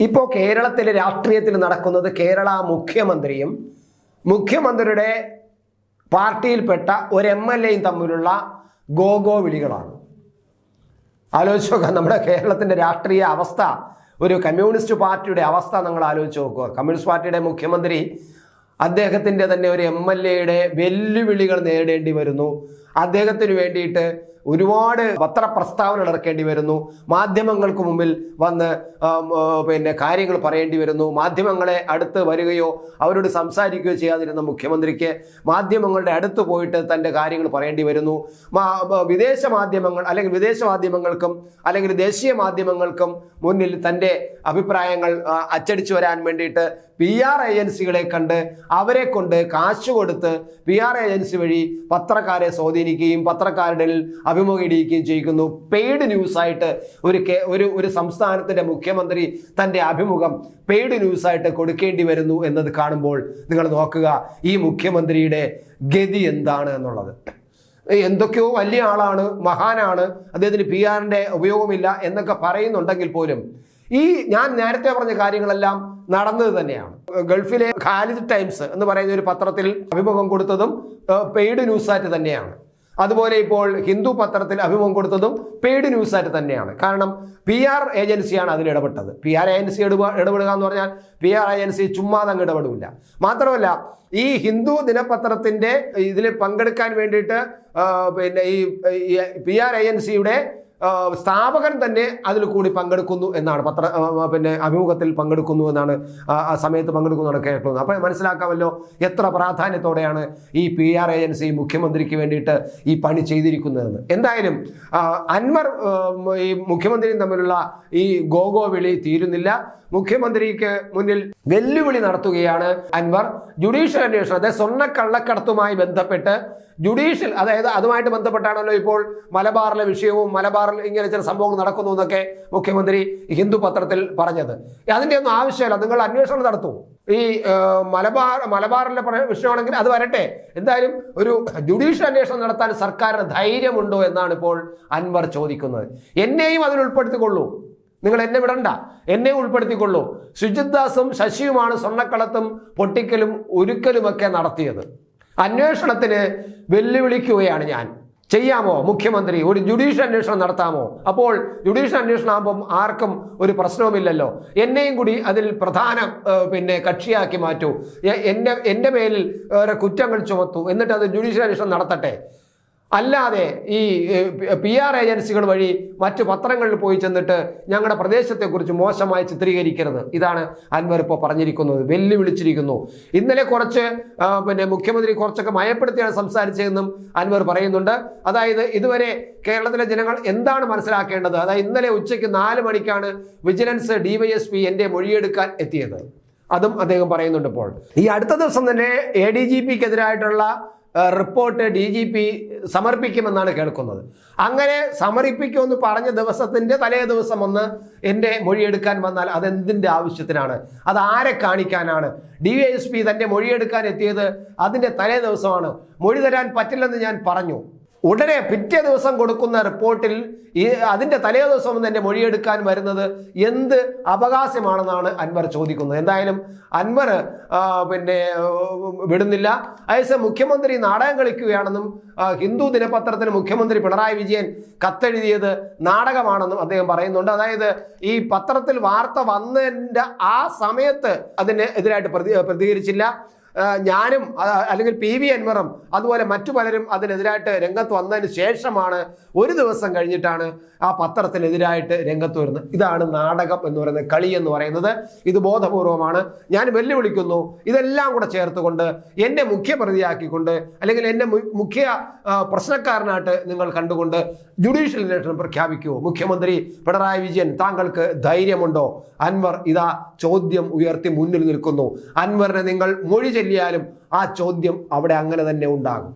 ഇപ്പോൾ കേരളത്തിലെ രാഷ്ട്രീയത്തിൽ നടക്കുന്നത് കേരള മുഖ്യമന്ത്രിയും മുഖ്യമന്ത്രിയുടെ പാർട്ടിയിൽപ്പെട്ട ഒരു എം എൽ എയും തമ്മിലുള്ള ഗോഗോ വിളികളാണ് ആലോചിച്ച് നോക്കുക നമ്മുടെ കേരളത്തിന്റെ രാഷ്ട്രീയ അവസ്ഥ ഒരു കമ്മ്യൂണിസ്റ്റ് പാർട്ടിയുടെ അവസ്ഥ നിങ്ങൾ ആലോചിച്ച് നോക്കുക. കമ്മ്യൂണിസ്റ്റ് പാർട്ടിയുടെ മുഖ്യമന്ത്രി അദ്ദേഹത്തിന്റെ തന്നെ ഒരു എം എൽ എയുടെ വെല്ലുവിളികൾ നേരിടേണ്ടി വരുന്നു. അദ്ദേഹത്തിന് വേണ്ടിയിട്ട് ഒരുപാട് പത്രപ്രസ്താവനകൾ ഇറക്കേണ്ടി വരുന്നു. മാധ്യമങ്ങൾക്ക് മുമ്പിൽ വന്ന് പിന്നെ കാര്യങ്ങൾ പറയേണ്ടി വരുന്നു. മാധ്യമങ്ങളെ അടുത്ത് വരികയോ അവരോട് സംസാരിക്കുകയോ ചെയ്യാതിരുന്ന മുഖ്യമന്ത്രിക്ക് മാധ്യമങ്ങളുടെ അടുത്ത് പോയിട്ട് തന്റെ കാര്യങ്ങൾ പറയേണ്ടി വരുന്നു. വിദേശ മാധ്യമങ്ങൾ അല്ലെങ്കിൽ വിദേശ മാധ്യമങ്ങൾക്കും അല്ലെങ്കിൽ ദേശീയ മാധ്യമങ്ങൾക്കും മുന്നിൽ തന്റെ അഭിപ്രായങ്ങൾ അച്ചടിച്ചു വരാൻ വേണ്ടിയിട്ട് പി ആർ ഏജൻസികളെ കണ്ട് അവരെ കൊണ്ട് കാശ് കൊടുത്ത് പി ആർ ഏജൻസി വഴി പത്രക്കാരെ സ്വാധീനിക്കുകയും പത്രക്കാരുടെ അഭിമുഖീകരിക്കുകയും ചെയ്യിക്കുന്നു. പെയ്ഡ് ന്യൂസായിട്ട് ഒരു ഒരു ഒരു സംസ്ഥാനത്തിന്റെ മുഖ്യമന്ത്രി തന്റെ അഭിമുഖം പെയ്ഡ് ന്യൂസായിട്ട് കൊടുക്കേണ്ടി വരുന്നു എന്നത് കാണുമ്പോൾ നിങ്ങൾ നോക്കുക ഈ മുഖ്യമന്ത്രിയുടെ ഗതി എന്താണ് എന്നുള്ളത്. എന്തൊക്കെയോ വലിയ ആളാണ് മഹാനാണ് അദ്ദേഹത്തിന് പി ആറിന്റെ ഉപയോഗമില്ല എന്നൊക്കെ പറയുന്നുണ്ടെങ്കിൽ പോലും ഈ ഞാൻ നേരത്തെ പറഞ്ഞ കാര്യങ്ങളെല്ലാം നടന്നത് തന്നെയാണ്. ഗൾഫിലെ ഖാലിദ് ടൈംസ് എന്ന് പറയുന്ന ഒരു പത്രത്തിൽ അഭിമുഖം കൊടുത്തതും പെയ്ഡ് ന്യൂസായിട്ട് തന്നെയാണ്. അതുപോലെ ഇപ്പോൾ ഹിന്ദു പത്രത്തിൽ അഭിമുഖം കൊടുത്തതും പെയ്ഡ് ന്യൂസായിട്ട് തന്നെയാണ്. കാരണം പി ആർ ഏജൻസിയാണ് അതിൽ ഇടപെട്ടത്. പി ആർ ഏജൻസി ഇടപെടുക എന്ന് പറഞ്ഞാൽ പി ആർ ഏജൻസി ചുമ്മാതെ അങ്ങ് ഇടപെടില്ല മാത്രമല്ല ഈ ഹിന്ദു ദിനപത്രത്തിന്റെ ഇതിൽ പങ്കെടുക്കാൻ വേണ്ടിയിട്ട് പിന്നെ ഈ പി ആർ ഏജൻസിയുടെ സ്ഥാപകൻ തന്നെ അതിൽ കൂടി പങ്കെടുക്കുന്നു എന്നാണ് പത്ര പിന്നെ അഭിമുഖത്തിൽ പങ്കെടുക്കുന്നു എന്നാണ് ആ സമയത്ത് പങ്കെടുക്കുന്നതാണ് കേൾക്കുന്നത് അപ്പോൾ മനസ്സിലാക്കാമല്ലോ എത്ര പ്രാധാന്യത്തോടെയാണ് ഈ പി ആർ ഏജൻസി മുഖ്യമന്ത്രിക്ക് വേണ്ടിയിട്ട് ഈ പണി ചെയ്തിരിക്കുന്നതെന്ന്. എന്തായാലും അൻവർ ഈ മുഖ്യമന്ത്രിയും തമ്മിലുള്ള ഈ ഗോഗോ വിളി തീരുന്നില്ല. മുഖ്യമന്ത്രിക്ക് മുന്നിൽ വെല്ലുവിളി നടത്തുകയാണ് അൻവർ. ജുഡീഷ്യൽ അന്വേഷണം അതായത് സ്വർണക്കള്ളക്കടത്തുമായി ബന്ധപ്പെട്ട് ജുഡീഷ്യൽ അതായത് അതുമായിട്ട് ബന്ധപ്പെട്ടാണല്ലോ ഇപ്പോൾ മലബാറിലെ വിഷയവും മലബാറിൽ ഇങ്ങനെ ചില സംഭവങ്ങൾ നടക്കുന്നു എന്നൊക്കെ മുഖ്യമന്ത്രി ഹിന്ദു പത്രത്തിൽ പറഞ്ഞത്. അതിന്റെ ഒന്നും ആവശ്യമില്ല. നിങ്ങൾ അന്വേഷണം നടത്തൂ. ഈ മലബാർ മലബാറിലെ വിഷയമാണെങ്കിൽ അത് വരട്ടെ. എന്തായാലും ഒരു ജുഡീഷ്യൽ അന്വേഷണം നടത്താൻ സർക്കാരിന് ധൈര്യമുണ്ടോ എന്നാണ് ഇപ്പോൾ അൻവർ ചോദിക്കുന്നത്. എന്നെയും അതിൽ ഉൾപ്പെടുത്തിക്കൊള്ളൂ. നിങ്ങൾ എന്നെ വിടണ്ട. എന്നെ ഉൾപ്പെടുത്തിക്കൊള്ളൂ. ശുചിത് ദാസും ശശിയുമാണ് സ്വർണക്കളത്തും പൊട്ടിക്കലും ഒരുക്കലുമൊക്കെ നടത്തിയത്. അന്വേഷണത്തിന് വെല്ലുവിളിക്കുകയാണ് ഞാൻ. ചെയ്യാമോ? മുഖ്യമന്ത്രി ഒരു ജുഡീഷ്യൽ അന്വേഷണം നടത്താമോ? അപ്പോൾ ജുഡീഷ്യൽ അന്വേഷണം ആകുമ്പം ആർക്കും ഒരു പ്രശ്നവുമില്ലല്ലോ. എന്നെയും കൂടി അതിൽ പ്രധാന പിന്നെ കക്ഷിയാക്കി മാറ്റൂ. എന്റെ എന്റെ മേലിൽ കുറ്റങ്ങൾ ചുമത്തു. എന്നിട്ട് അത് ജുഡീഷ്യൽ അന്വേഷണം നടത്തട്ടെ? അല്ലാതെ ഈ പി ആർ ഏജൻസികൾ വഴി മറ്റു പത്രങ്ങളിൽ പോയി ചെന്നിട്ട് ഞങ്ങളുടെ പ്രദേശത്തെക്കുറിച്ച് മോശമായി ചിത്രീകരിക്കരുത്. ഇതാണ് അൻവർ ഇപ്പോൾ പറഞ്ഞിരിക്കുന്നത്. വെല്ലുവിളിച്ചിരിക്കുന്നു. ഇന്നലെ കുറച്ച് പിന്നെ മുഖ്യമന്ത്രി കുറച്ചൊക്കെ മയപ്പെടുത്തിയാണ് സംസാരിച്ചതെന്നും അൻവർ പറയുന്നുണ്ട്. അതായത് ഇതുവരെ കേരളത്തിലെ ജനങ്ങൾ എന്താണ് മനസ്സിലാക്കേണ്ടത്? അതായത് ഇന്നലെ ഉച്ചയ്ക്ക് നാല് മണിക്കാണ് വിജിലൻസ് ഡിവൈഎസ്പി എന്റെ മൊഴിയെടുക്കാൻ എത്തിയത്. അതും അദ്ദേഹം പറയുന്നുണ്ട് ഇപ്പോൾ. ഈ അടുത്ത ദിവസം തന്നെ എ ഡി ജി പിക്കെതിരായിട്ടുള്ള റിപ്പോർട്ട് ഡി ജി പി സമർപ്പിക്കുമെന്നാണ് കേൾക്കുന്നത്. അങ്ങനെ സമർപ്പിക്കുമെന്ന് പറഞ്ഞ ദിവസത്തിന്റെ തലേ ദിവസം ഒന്ന് എന്റെ മൊഴിയെടുക്കാൻ വന്നാൽ അതെന്തിന്റെ ആവശ്യത്തിനാണ്? അത് ആരെ കാണിക്കാനാണ്? ഡി എസ് പി തന്റെ മൊഴിയെടുക്കാൻ എത്തിയത് അതിന്റെ തലേ ദിവസമാണ്. മൊഴി തരാൻ പറ്റില്ലെന്ന് ഞാൻ പറഞ്ഞു. ഉടനെ പിറ്റേ ദിവസം കൊടുക്കുന്ന റിപ്പോർട്ടിൽ ഈ അതിന്റെ തലേ ദിവസം എന്റെ മൊഴിയെടുക്കാൻ വരുന്നത് എന്ത് അവകാശമാണെന്നാണ് അൻവർ ചോദിക്കുന്നത്. എന്തായാലും അൻവർ പിന്നെ വിടുന്നില്ല. അതേസമയം മുഖ്യമന്ത്രി നാടകം കളിക്കുകയാണെന്നും ഹിന്ദു ദിനപത്രത്തിന് മുഖ്യമന്ത്രി പിണറായി വിജയൻ കത്തെഴുതിയത് നാടകമാണെന്നും അദ്ദേഹം പറയുന്നുണ്ട്. അതായത് ഈ പത്രത്തിൽ വാർത്ത വന്നതിന്റെ ആ സമയത്ത് അതിന് എതിരായിട്ട് പ്രതി പ്രതികരിച്ചില്ല. ഞാനും അല്ലെങ്കിൽ പി വി അൻവറും അതുപോലെ മറ്റു പലരും അതിനെതിരായിട്ട് രംഗത്ത് വന്നതിന് ശേഷമാണ് ഒരു ദിവസം കഴിഞ്ഞിട്ടാണ് ആ പത്രത്തിനെതിരായിട്ട് രംഗത്ത് വരുന്നത്. ഇതാണ് നാടകം എന്ന് പറയുന്നത് കളി എന്ന് പറയുന്നത്. ഇത് ബോധപൂർവമാണ്. ഞാൻ വെല്ലുവിളിക്കുന്നു. ഇതെല്ലാം കൂടെ ചേർത്തുകൊണ്ട് എന്നെ മുഖ്യപ്രതിയാക്കിക്കൊണ്ട് അല്ലെങ്കിൽ എന്നെ മുഖ്യ പ്രശ്നക്കാരനായിട്ട് നിങ്ങൾ കണ്ടുകൊണ്ട് ജുഡീഷ്യൽ അന്വേഷണം പ്രഖ്യാപിക്കുമോ മുഖ്യമന്ത്രി പിണറായി വിജയൻ താങ്കൾക്ക് ധൈര്യമുണ്ടോ? അൻവർ ഇതാ ചോദ്യം ഉയർത്തി മുന്നിൽ നിൽക്കുന്നു. അൻവറിനെ നിങ്ങൾ മൊഴി ചൊല്ലിയാലും ആ ചോദ്യം അവിടെ അങ്ങനെ തന്നെ ഉണ്ടാകും.